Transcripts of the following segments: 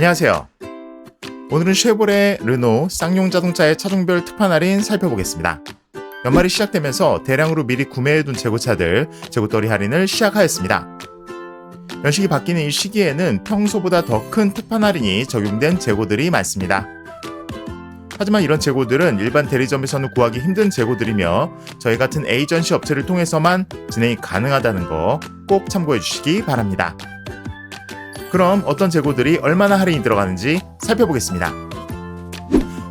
안녕하세요. 오늘은 쉐보레, 르노, 쌍용 자동차의 차종별 특판 할인 살펴보겠습니다. 연말이 시작되면서 대량으로 미리 구매해둔 재고차들 재고떨이 할인을 시작하였습니다. 연식이 바뀌는 이 시기에는 평소보다 더 큰 특판 할인이 적용된 재고들이 많습니다. 하지만 이런 재고들은 일반 대리점에서는 구하기 힘든 재고들이며 저희 같은 에이전시 업체를 통해서만 진행이 가능하다는 거 꼭 참고해 주시기 바랍니다. 그럼 어떤 재고들이 얼마나 할인이 들어가는지 살펴보겠습니다.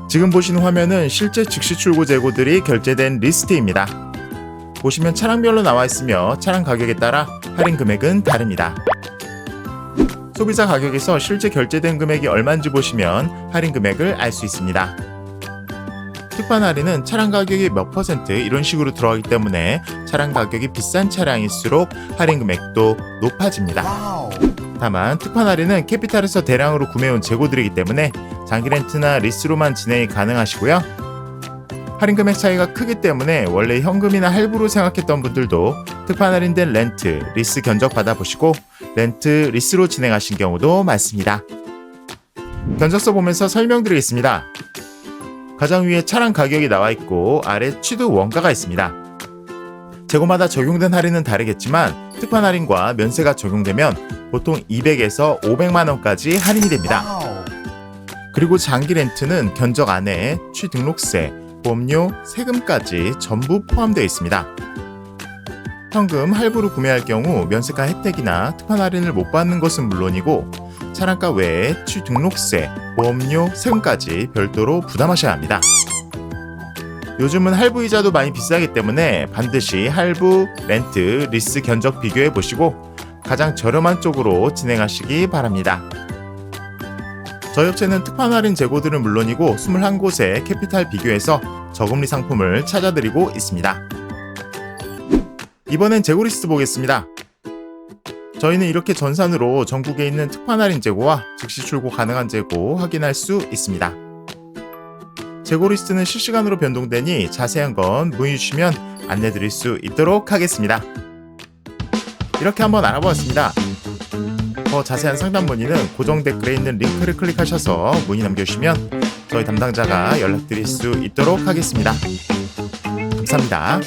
지금 보시는 화면은 실제 즉시 출고 재고들이 결제된 리스트입니다. 보시면 차량별로 나와 있으며 차량 가격에 따라 할인 금액은 다릅니다. 소비자 가격에서 실제 결제된 금액이 얼마인지 보시면 할인 금액을 알 수 있습니다. 특판 할인은 차량 가격이 몇 퍼센트 이런 식으로 들어가기 때문에 차량 가격이 비싼 차량일수록 할인 금액도 높아집니다. 다만 특판 할인은 캐피탈에서 대량으로 구매해온 재고들이기 때문에 장기 렌트나 리스로만 진행이 가능하시고요. 할인 금액 차이가 크기 때문에 원래 현금이나 할부로 생각했던 분들도 특판 할인된 렌트, 리스 견적 받아보시고 렌트, 리스로 진행하신 경우도 많습니다. 견적서 보면서 설명드리겠습니다. 가장 위에 차량 가격이 나와 있고 아래 취득 원가가 있습니다. 재고마다 적용된 할인은 다르겠지만 특판 할인과 면세가 적용되면 보통 200에서 500만 원까지 할인이 됩니다. 그리고 장기 렌트는 견적 안에 취등록세, 보험료, 세금까지 전부 포함되어 있습니다. 현금 할부로 구매할 경우 면세가 혜택이나 특판 할인을 못 받는 것은 물론이고 차량가 외에 취등록세, 보험료, 세금까지 별도로 부담하셔야 합니다. 요즘은 할부 이자도 많이 비싸기 때문에 반드시 할부, 렌트, 리스 견적 비교해 보시고 가장 저렴한 쪽으로 진행하시기 바랍니다. 저희 업체는 특판 할인 재고들은 물론이고 21곳의 캐피탈 비교해서 저금리 상품을 찾아드리고 있습니다. 이번엔 재고 리스트 보겠습니다. 저희는 이렇게 전산으로 전국에 있는 특판 할인 재고와 즉시 출고 가능한 재고 확인할 수 있습니다. 재고 리스트는 실시간으로 변동되니 자세한 건 문의 주시면 안내 드릴 수 있도록 하겠습니다. 이렇게 한번 알아보았습니다. 더 자세한 상담 문의는 고정 댓글에 있는 링크를 클릭하셔서 문의 남겨주시면 저희 담당자가 연락드릴 수 있도록 하겠습니다. 감사합니다.